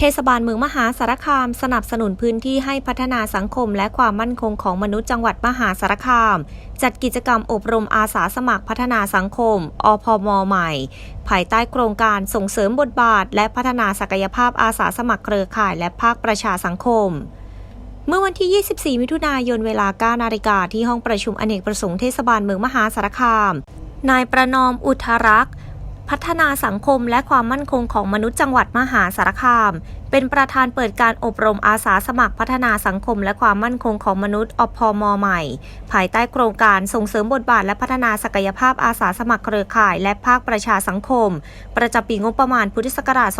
เทศบาลเมืองมหาสารคาม สนับสนุนพื้นที่ให้พัฒนาสังคมและความมั่นคงของมนุษย์จังหวัดมหาสารคาม จัดกิจกรรมอบรมอาสาสมัครพัฒนาสังคม อพม ใหม่ ภายใต้โครงการส่งเสริมบทบาท และพัฒนาศักยภาพอาสาสมัครเครือข่ายและภาคประชาสังคมเมื่อวันที่ 24 มิถุนายน เวลา 9 นาฬิกาที่ห้องประชุมอเนกประสงค์เทศบาลเมืองมหาสารคาม นายประนอมอุทารักษ์ พัฒนาสังคมและความมั่นคงของมนุษย์จังหวัดมหาสารคาม เป็นประธานเปิดการอบรมอาสาสมัครพัฒนาสังคมและความมั่นคงของมนุษย์อพมใหม่ ภายใต้โครงการส่งเสริมบทบาทและพัฒนาศักยภาพอาสาสมัครเครือข่ายและภาคประชาสังคม ประจำปีงบประมาณพุทธศักราช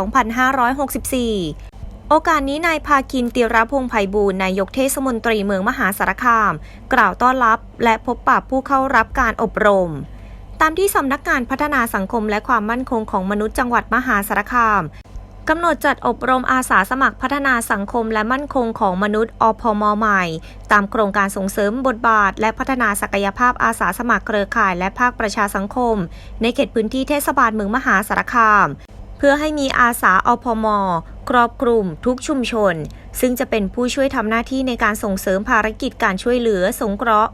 2564โอกาสนี้นายพาคินติรพงไพบูลนายกเทศมนตรีเมืองมหาสารคาม กล่าวต้อนรับและพบปะผู้เข้ารับการอบรม ตามที่สำนักงานพัฒนาสังคมและความมั่นคงของมนุษย์จังหวัดมหาสารคามกำหนดจัดอบรมอาสาสมัครพัฒนาสังคมและมั่นคงของมนุษย์อพมใหม่ ตามโครงการส่งเสริมบทบาท และพัฒนาศักยภาพอาสาสมัครเครือข่ายและภาคประชาสังคม ในเขตพื้นที่เทศบาลเมืองมหาสารคาม เพื่อให้มีอาสาอพมครอบคลุมทุกชุมชน ซึ่งจะเป็นผู้ช่วยทำหน้าที่ในการส่งเสริมภารกิจการช่วยเหลือสงเคราะห์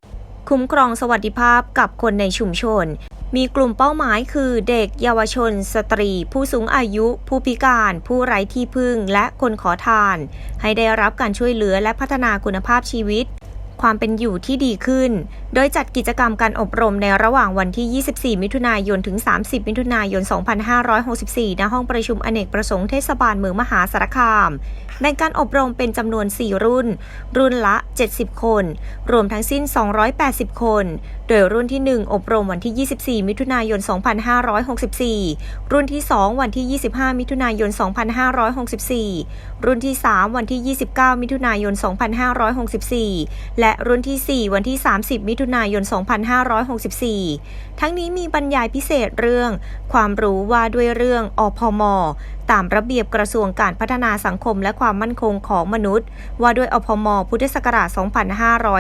คุ้มครองสวัสดิภาพกับคนในชุมชน มีกลุ่มเป้าหมายคือเด็กเยาวชน สตรี ผู้สูงอายุ ผู้พิการ ผู้ไร้ที่พึ่ง และคนขอทาน ให้ได้รับการช่วยเหลือและพัฒนาคุณภาพชีวิต ความเป็นอยู่ที่ดีขึ้น โดยจัดกิจกรรมการอบรมในระหว่างวันที่ 24 มิถุนายน ถึง 30 มิถุนายน 2564 ณ ห้องประชุมอเนกประสงค์เทศบาลเมืองมหาสารคามแบ่งการอบรมเป็นจำนวน 4 รุ่น รุ่นละ 70 คน รวมทั้งสิ้น 280 คน โดยรุ่นที่ 1 อบรมวันที่ 24 มิถุนายน 2564 รุ่นที่ 2 วันที่ 25 มิถุนายน 2564 รุ่นที่ 3 วันที่ 29 มิถุนายน 2564 และและรุ่นที่ 4 วันที่ 30 มิถุนายน 2564 ทั้งนี้มีบรรยายพิเศษเรื่อง ความรู้ว่าด้วยเรื่องอพม ตามระเบียบกระทรวงการพัฒนาสังคมและความมั่นคงของมนุษย์ ว่าด้วยอพม พุทธศักราช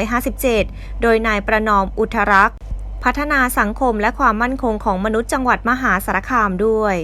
2557 โดยนายประนอมอุทรักษ์ พัฒนาสังคมและความมั่นคงของมนุษย์จังหวัดมหาสารคามด้วย